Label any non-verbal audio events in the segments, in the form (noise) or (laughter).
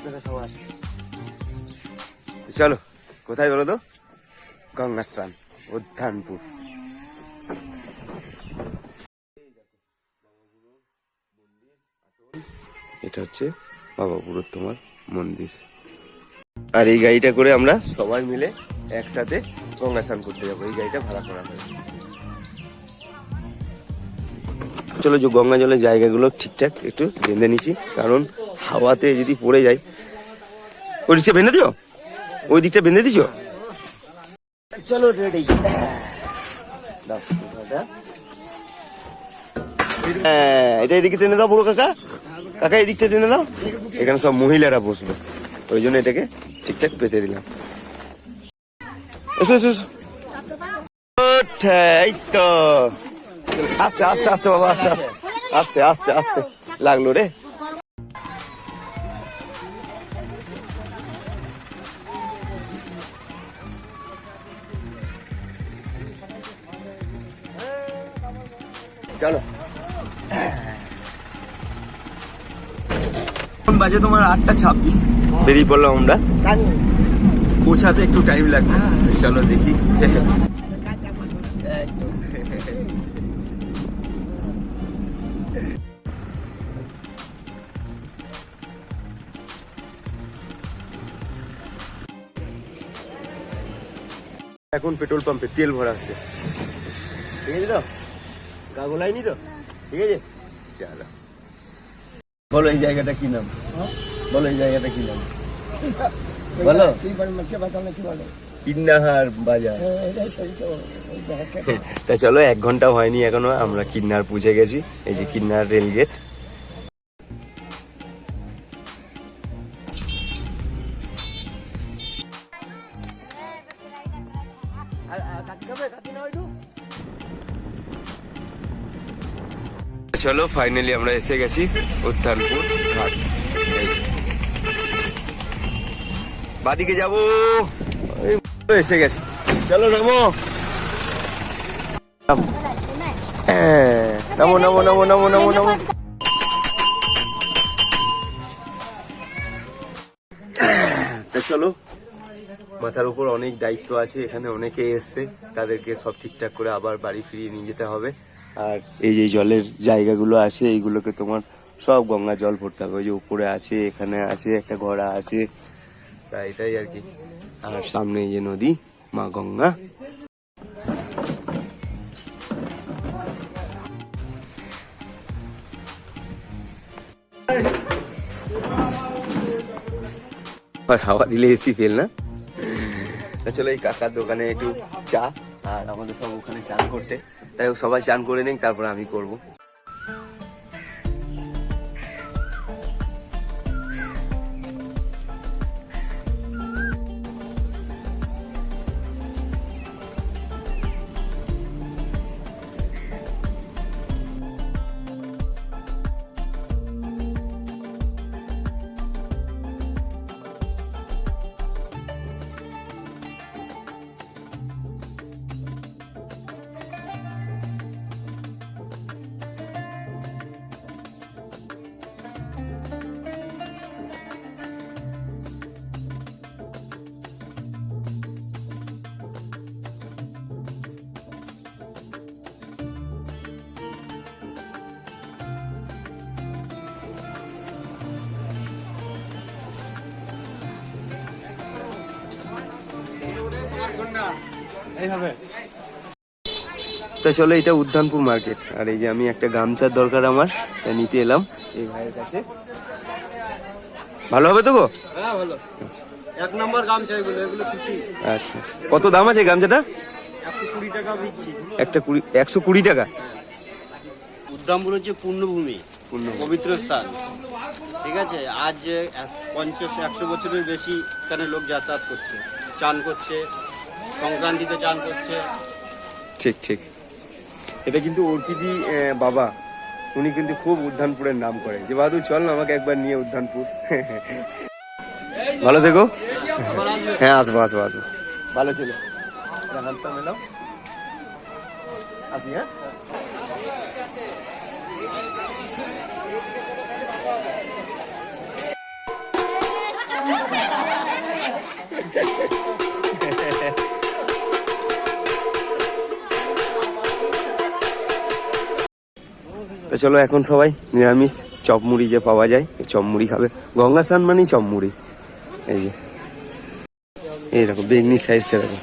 আপনারা সবাই চলো, কোথায় বলো তো? গঙ্গার স্নান উদ্যানপুর। এটা হচ্ছে বাবাপুরের তোমার মন্দির। আর এই গাড়িটা করে আমরা সবাই মিলে একসাথে গঙ্গা স্নান করতে যাব। এই গাড়িটা ভাড়া করা হয়েছে। চলো যে গঙ্গা জলের জায়গাগুলো ঠিকঠাক একটু বেঁধে নিচ্ছি, কারণ হাওয়াতে যদি পড়ে যায় ওই দিকটা বেঁধে দিও? ওই দিকটা বেঁধে দিছো? চলো রেডি হ্যাঁ এটা এদিকে টেনে দাও বড় কাকা। কাকা এদিকটা টেনে দাও। এখানে সব মহিলারা বসবে। ওই জন্য এটাকে ঠিকঠাক পেতে দিলাম। এসো এসো এসো। এই তো। আস্তে আস্তে আস্তে বাবা আস্তে আস্তে। আস্তে আস্তে আস্তে। লাগল রে। চলো। এখন বাজে তোমার আটটা ছাব্বিশ। বেরিয়ে পড়লাম আমরা। পৌঁছাতে একটু টাইম লাগবে। চলো দেখি। এখন পেট্রোল পাম্পে তেল ভরা হচ্ছে ঠিক আছে। তো গাগোলাইনি তো? ঠিক আছে? চলো বলো এই জায়গাটা কি নাম? বলো এই জায়গাটা কি নাম? বলো। কিন্নাহার বাজার। তা চলো এক ঘণ্টা হয়নি এখনও আমরা কিন্নার পৌঁছে গেছি এই যে কিন্নার রেল গেট। চলো ফাইনালি আমরা এসে গেছি উত্থানপুর ঘাট। বাদিকে যাব। এসে গেছি। চলো নামো। হ্যাঁ, নামো নামো নামো নামো নামো নামো। তা চলো মাথার উপর অনেক দায়িত্ব আছে এখানে অনেকে এসছে তাদেরকে সব ঠিকঠাক করে আবার বাড়ি ফিরিয়ে নিয়ে যেতে হবে। আর এই যে জলের জায়গাগুলো আছে, এইগুলোকে তোমার সব গঙ্গা জল ভরতে হবে। ওই যে উপরে আছে, এখানে আছে, একটা ঘোড়া আছে। তা এটাই আর কি। আর সামনে এই যে নদী, মা গঙ্গা। হাওয়া দিলে এসি ফেল না? চলো এই কাকার দোকানে একটু চা আর আমাদের সব ওখানে চান করছে। তাই সবাই চান করে নিন তারপরে আমি করব। তো চলো এটা উদ্যানপুর মার্কেট আর এই যে আমি একটা গামছার দরকার আমার নিতে এলাম এই ভাইয়ের কাছে। ভালো হবে তো গো? হ্যাঁ ভালো। এক নম্বর গামছা এগুলো এগুলো সুতি। আচ্ছা। কত দাম আছে গামছাটা? একশো কুড়ি টাকা দিচ্ছি একটা কুড়ি একশো কুড়ি টাকা? উদ্দামপুর হচ্ছে পূর্ণভূমি। পবিত্র স্থান। ঠিক আছে? আজ পঞ্চাশ একশো বছরের বেশি এখানে লোক যাতায়াত করছে চান করছে। সংক্রান্তিতে চান করছে। ঠিক ঠিক। এটা কিন্তু অর্পিদি বাবা। উনি কিন্তু খুব উদ্যানপুরের নাম করে যে বাহাদুর, চল না আমাকে একবার নিয়ে উদ্যানপুর। ভালো থেকো। হ্যাঁ আসব আসব আসব। ভালো ছিল। আসি হ্যাঁ? (laughs) চলো এখন সবাই, নিরামিষ চপ মুড়ি যে পাওয়া যায় চপ মুড়ি খাবে। গঙ্গা স্নান মানেই চপ মুড়ি এই যে। এই দেখো, বেগনি সাইজটা দেখো।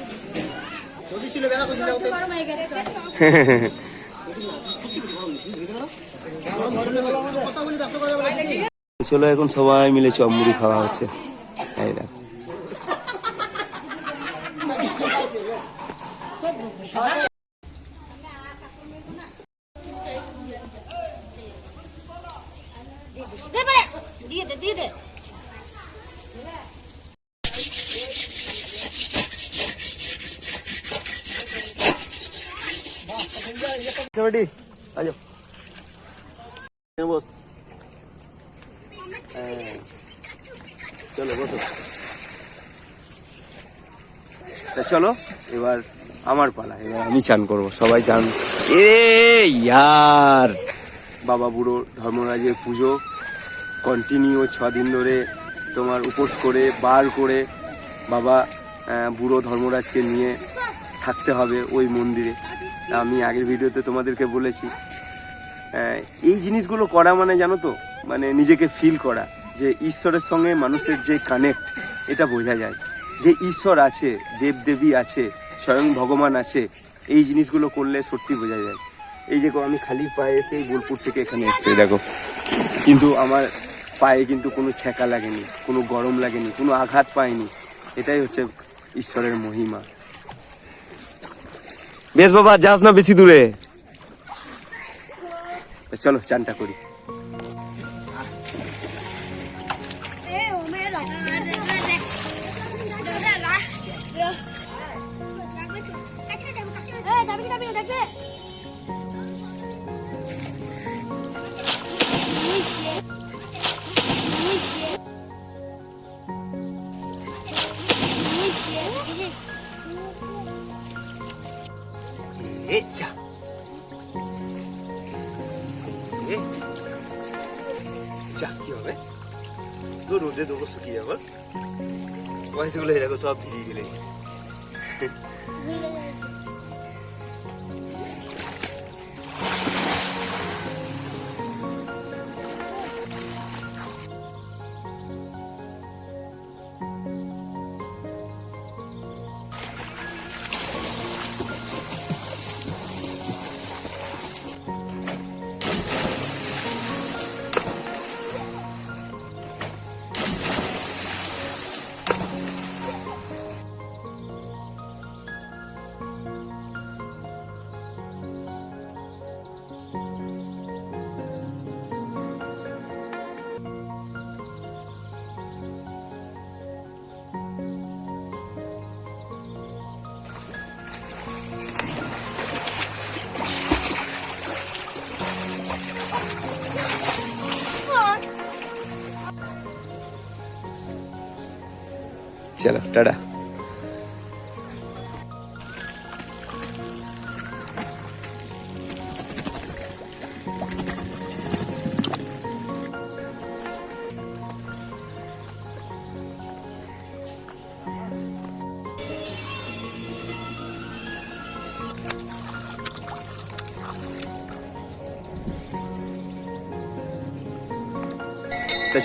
চলো এখন সবাই মিলে চপ মুড়ি খাওয়া হচ্ছে। এই দেখো দে পারে দিয়ে দে দিয়ে দে বেটি আজো। বস। চলো, বসো। চলো, এবার আমার পালা, এবার আমি চান করব, সবাই চান। এ, ইয়ার! বাবা বুড়ো ধর্মরাজের পুজো কন্টিনিউ ছ দিন ধরে তোমার উপোস করে, বার করে বাবা বুড়ো ধর্মরাজকে নিয়ে থাকতে হবে ওই মন্দিরে। আমি আগের ভিডিওতে তোমাদেরকে বলেছি। এই জিনিসগুলো করা মানে জানো তো? মানে নিজেকে ফিল করা, যে ঈশ্বরের সঙ্গে মানুষের যে কানেক্ট এটা বোঝা যায়। যে ঈশ্বর আছে, দেবদেবী আছে, স্বয়ং ভগবান আছে, এই জিনিসগুলো করলে সত্যি বোঝা যায়। এই দেখো আমি খালি পায়ে এসে বোলপুর থেকে এখানে এসেছি, দেখো। কিন্তু আমার পায়ে কিন্তু কোনো ছ্যাঁকা লাগেনি, কোনো গরম লাগেনি, কোনো আঘাত পায়নি এটাই হচ্ছে ঈশ্বরের মহিমা। বেশ বাবা যাস না বেশি দূরে। চলো চানটা করি। এ চা কি হবে। তো রোদে দেবো শুকিয়ে যাব পয়সাগুলো এরকম সব ভিজিয়ে দিলে চলো টাটা।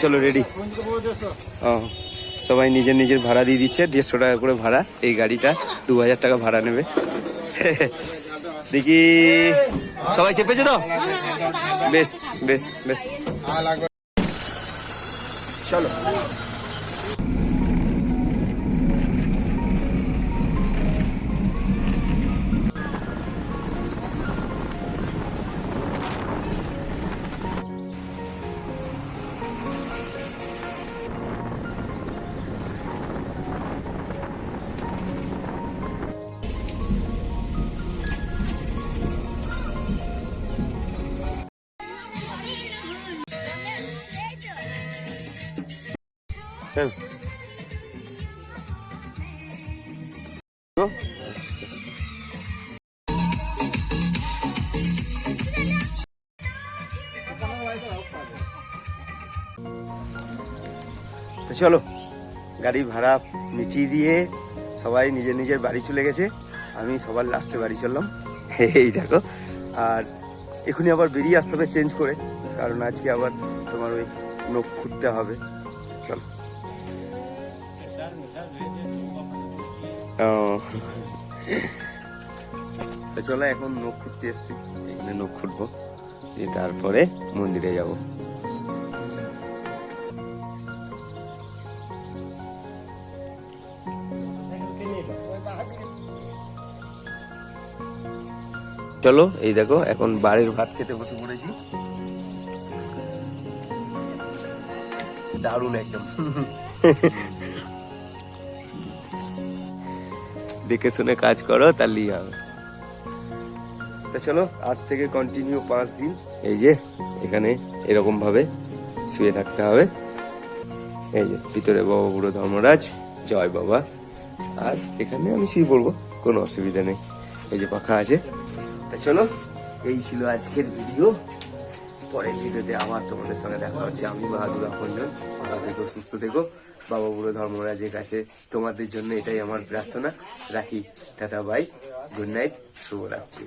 চলো রেডি ও। সবাই নিজের নিজের ভাড়া দিয়ে দিচ্ছে, দেড়শো টাকা করে ভাড়া। এই গাড়িটা দু হাজার টাকা ভাড়া নেবে। দেখি, সবাই চেপেছে তো? বেশ বেশ বেশ। চলো। চল তো চলো, গাড়ি ভাড়া মিটিয়ে দিয়ে সবাই নিজের নিজের বাড়ি চলে গেছে। আমি সবার লাস্টে বাড়ি চললাম। এই দেখো, আর এখনই আবার বেরিয়ে আসতে হবে চেঞ্জ করে, কারণ আজকে আবার তোমার ওই নখ খুঁজতে হবে। চল। চলো এখন নখ খুঁড়তে এসছি। এখানে নখ দিয়ে তারপরে মন্দিরে যাব। চলো, এই দেখো, এখন বাড়ির ভাত খেতে বসে পড়েছি। দারুণ একদম। (laughs) দেখে শুনে কাজ করো তাহলেই হবে তো চলো আজ থেকে কন্টিনিউ পাঁচ দিন। এই যে এখানে এরকম ভাবে শুয়ে থাকতে হবে। এই যে ভিতরে বাবা বুড়ো ধর্মরাজ জয় বাবা। আর এখানে আমি শুয়ে পড়ব কোনো অসুবিধা নেই। এই যে পাখা আছে। তা চলো এই ছিল আজকের ভিডিও পরের ভিডিওতে আবার তোমাদের সঙ্গে দেখা হচ্ছে। আমি বাহাদুর আপনজন ভালো থেকো সুস্থ থেকো। বাবা বুড়ো ধর্মরাজের কাছে তোমাদের জন্য এটাই আমার প্রার্থনা। রাখি, টাটা বাই গুড নাইট শুভরাত্রি।